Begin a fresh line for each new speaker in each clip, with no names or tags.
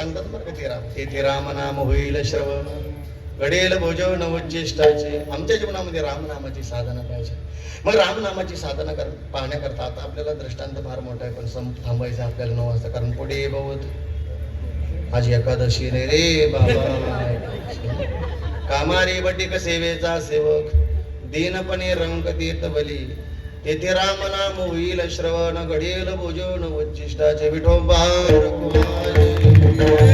राम. रामनाम होईल श्रवण. घडेल भोज नवज्येष्ठाचे आमच्या जीवनामध्ये रामनामाची साधना पाहिजे. मग रामनामाची साधना कर पाहण्याकरता आता आपल्याला दृष्टांत फार मोठा आहे पण सम थांबायचं आपल्याला नऊ वाजता. कारण पुढे बहुत आज एकादशी रे रे बाबा. कामारी बटिक सेवेचा सेवक. दीनपणे रंग देत बली. तेथे राम नाम होईल श्रवण घडेल भोजन उच्चिष्टाचे विठोबा हात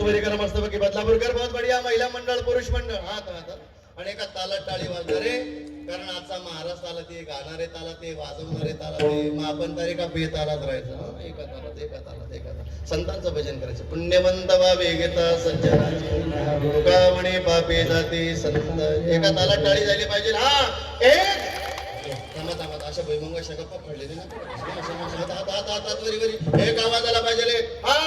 हात वगैरे करा मस्त पैकी बदलापूरकर बहुत बढिया महिला मंडळ पुरुष मंडळ हात हात आणि एका तालात टाळी वाजणारे कारण आजचा महाराज ताला ते गाणारे ताला ते वाजवणारे ताला ते मग आपण तरी का बेतालात राहायचं एका तालात एका तालात एका तालात संतांचं भजन करायचं पुण्यवंत वा घेता सज्जनाचे तुका म्हणे पापे जाते संत एका तालात टाळी झाली पाहिजे हा एक थांबा थांबा अशा भैमंग अशा गप्पा पडलेले ना हात हात हात हात वरी वरी एक आवाज आला पाहिजे हा